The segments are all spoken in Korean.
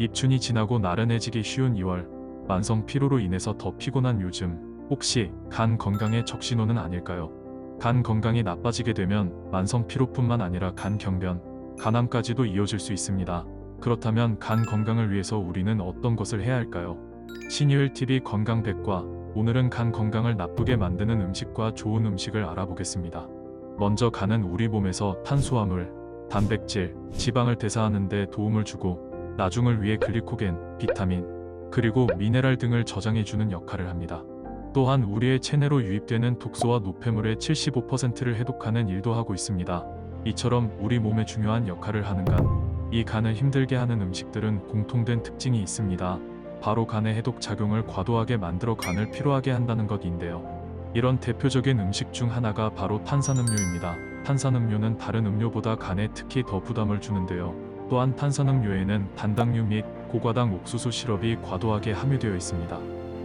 입춘이 지나고 나른해지기 쉬운 2월, 만성 피로로 인해서 더 피곤한 요즘, 혹시 간 건강의 적신호는 아닐까요? 간 건강이 나빠지게 되면 만성 피로뿐만 아니라 간 경변, 간암까지도 이어질 수 있습니다. 그렇다면 간 건강을 위해서 우리는 어떤 것을 해야 할까요? 신유일 TV 건강 백과 오늘은 간 건강을 나쁘게 만드는 음식과 좋은 음식을 알아보겠습니다. 먼저 간은 우리 몸에서 탄수화물, 단백질, 지방을 대사하는 데 도움을 주고 나중을 위해 글리코겐, 비타민, 그리고 미네랄 등을 저장해 주는 역할을 합니다. 또한 우리의 체내로 유입되는 독소와 노폐물의 75%를 해독하는 일도 하고 있습니다. 이처럼 우리 몸에 중요한 역할을 하는 간, 이 간을 힘들게 하는 음식들은 공통된 특징이 있습니다. 바로 간의 해독 작용을 과도하게 만들어 간을 피로하게 한다는 것인데요. 이런 대표적인 음식 중 하나가 바로 탄산음료입니다. 탄산음료는 다른 음료보다 간에 특히 더 부담을 주는데요. 또한 탄산음료에는 단당류 및 고과당 옥수수 시럽이 과도하게 함유되어 있습니다.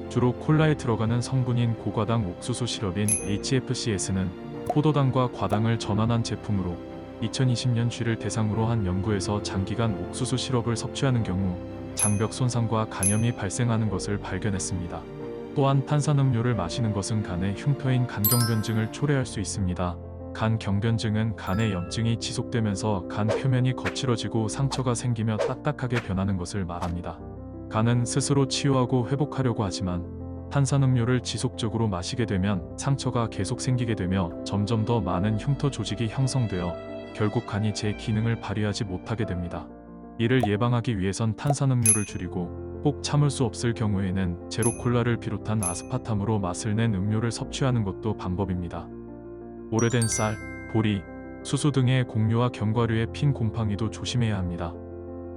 주로 콜라에 들어가는 성분인 고과당 옥수수 시럽인 HFCS는 포도당과 과당을 전환한 제품으로 2020년 쥐를 대상으로 한 연구에서 장기간 옥수수 시럽을 섭취하는 경우 장벽 손상과 간염이 발생하는 것을 발견했습니다. 또한 탄산음료를 마시는 것은 간의 흉터인 간경변증을 초래할 수 있습니다. 간 경변증은 간의 염증이 지속되면서 간 표면이 거칠어지고 상처가 생기며 딱딱하게 변하는 것을 말합니다. 간은 스스로 치유하고 회복하려고 하지만 탄산음료를 지속적으로 마시게 되면 상처가 계속 생기게 되며 점점 더 많은 흉터 조직이 형성되어 결국 간이 제 기능을 발휘하지 못하게 됩니다. 이를 예방하기 위해선 탄산음료를 줄이고 꼭 참을 수 없을 경우에는 제로콜라를 비롯한 아스파탐으로 맛을 낸 음료를 섭취하는 것도 방법입니다. 오래된 쌀, 보리, 수수 등의 곡류와 견과류에 핀 곰팡이도 조심해야 합니다.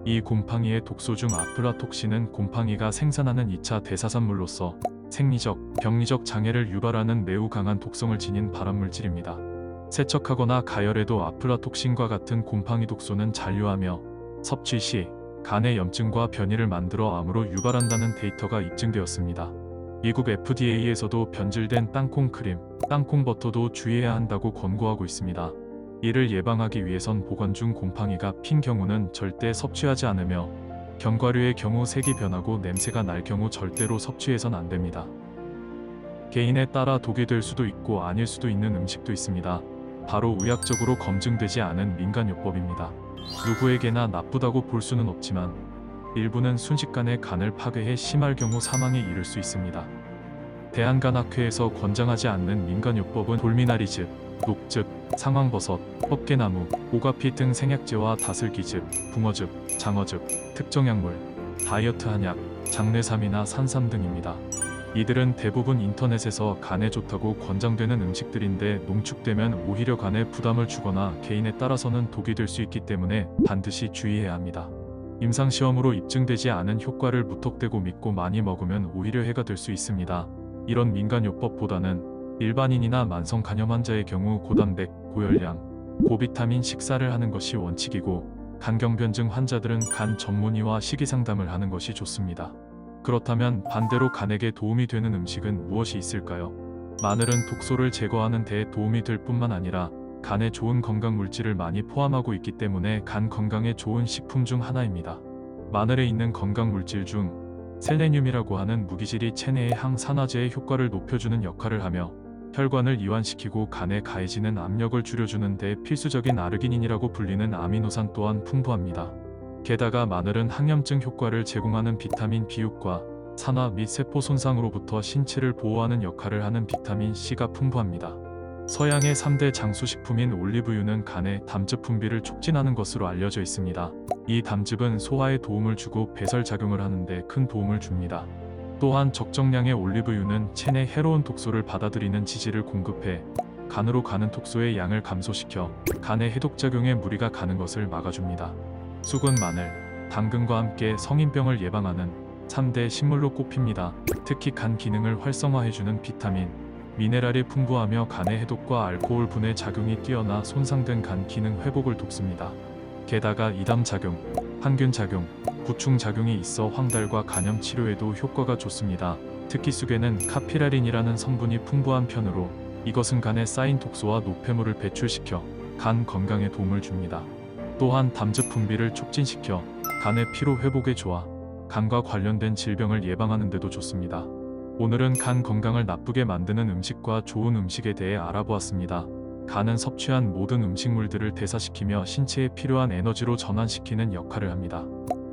이 곰팡이의 독소 중 아플라톡신은 곰팡이가 생산하는 2차 대사산물로서 생리적, 병리적 장애를 유발하는 매우 강한 독성을 지닌 발암물질입니다. 세척하거나 가열해도 아플라톡신과 같은 곰팡이 독소는 잔류하며 섭취 시 간의 염증과 변이를 만들어 암으로 유발한다는 데이터가 입증되었습니다. 미국 FDA에서도 변질된 땅콩 크림, 땅콩 버터도 주의해야 한다고 권고하고 있습니다. 이를 예방하기 위해선 보관 중 곰팡이가 핀 경우는 절대 섭취하지 않으며 견과류의 경우 색이 변하고 냄새가 날 경우 절대로 섭취해선 안 됩니다. 개인에 따라 독이 될 수도 있고 아닐 수도 있는 음식도 있습니다. 바로 의학적으로 검증되지 않은 민간요법입니다. 누구에게나 나쁘다고 볼 수는 없지만 일부는 순식간에 간을 파괴해 심할 경우 사망에 이를 수 있습니다. 대한간학회에서 권장하지 않는 민간요법은 돌미나리즙, 녹즙, 상황버섯, 헛개나무, 오가피 등 생약제와 다슬기즙, 붕어즙, 장어즙, 특정약물, 다이어트 한약, 장내삼이나 산삼 등입니다. 이들은 대부분 인터넷에서 간에 좋다고 권장되는 음식들인데 농축되면 오히려 간에 부담을 주거나 개인에 따라서는 독이 될 수 있기 때문에 반드시 주의해야 합니다. 임상시험으로 입증되지 않은 효과를 무턱대고 믿고 많이 먹으면 오히려 해가 될 수 있습니다. 이런 민간요법보다는 일반인이나 만성 간염 환자의 경우 고단백, 고열량, 고비타민 식사를 하는 것이 원칙이고 간경변증 환자들은 간 전문의와 식이상담을 하는 것이 좋습니다. 그렇다면 반대로 간에게 도움이 되는 음식은 무엇이 있을까요? 마늘은 독소를 제거하는 데 도움이 될 뿐만 아니라 간에 좋은 건강 물질을 많이 포함하고 있기 때문에 간 건강에 좋은 식품 중 하나입니다. 마늘에 있는 건강 물질 중 셀레늄이라고 하는 무기질이 체내의 항산화제의 효과를 높여주는 역할을 하며 혈관을 이완시키고 간에 가해지는 압력을 줄여주는 데 필수적인 아르기닌이라고 불리는 아미노산 또한 풍부합니다. 게다가 마늘은 항염증 효과를 제공하는 비타민 B6과 산화 및 세포 손상으로부터 신체를 보호하는 역할을 하는 비타민 C가 풍부합니다. 서양의 3대 장수식품인 올리브유는 간의 담즙 분비를 촉진하는 것으로 알려져 있습니다. 이 담즙은 소화에 도움을 주고 배설 작용을 하는데 큰 도움을 줍니다. 또한 적정량의 올리브유는 체내 해로운 독소를 받아들이는 지질을 공급해 간으로 가는 독소의 양을 감소시켜 간의 해독작용에 무리가 가는 것을 막아줍니다. 쑥은 마늘, 당근과 함께 성인병을 예방하는 3대 식물로 꼽힙니다. 특히 간 기능을 활성화해주는 비타민, 미네랄이 풍부하며 간의 해독과 알코올 분해 작용이 뛰어나 손상된 간 기능 회복을 돕습니다. 게다가 이담 작용, 항균 작용, 구충 작용이 있어 황달과 간염 치료에도 효과가 좋습니다. 특히 쑥에는 카피라린이라는 성분이 풍부한 편으로 이것은 간에 쌓인 독소와 노폐물을 배출시켜 간 건강에 도움을 줍니다. 또한 담즙 분비를 촉진시켜 간의 피로 회복에 좋아 간과 관련된 질병을 예방하는 데도 좋습니다. 오늘은 간 건강을 나쁘게 만드는 음식과 좋은 음식에 대해 알아보았습니다. 간은 섭취한 모든 음식물들을 대사시키며 신체에 필요한 에너지로 전환시키는 역할을 합니다.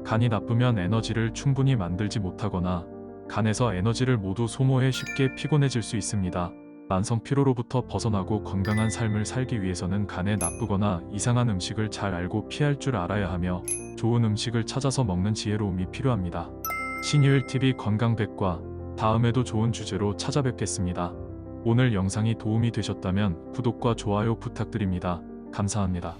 간이 나쁘면 에너지를 충분히 만들지 못하거나 간에서 에너지를 모두 소모해 쉽게 피곤해질 수 있습니다. 만성 피로로부터 벗어나고 건강한 삶을 살기 위해서는 간에 나쁘거나 이상한 음식을 잘 알고 피할 줄 알아야 하며 좋은 음식을 찾아서 먹는 지혜로움이 필요합니다. 신유일 TV 건강백과 다음에도 좋은 주제로 찾아뵙겠습니다. 오늘 영상이 도움이 되셨다면 구독과 좋아요 부탁드립니다. 감사합니다.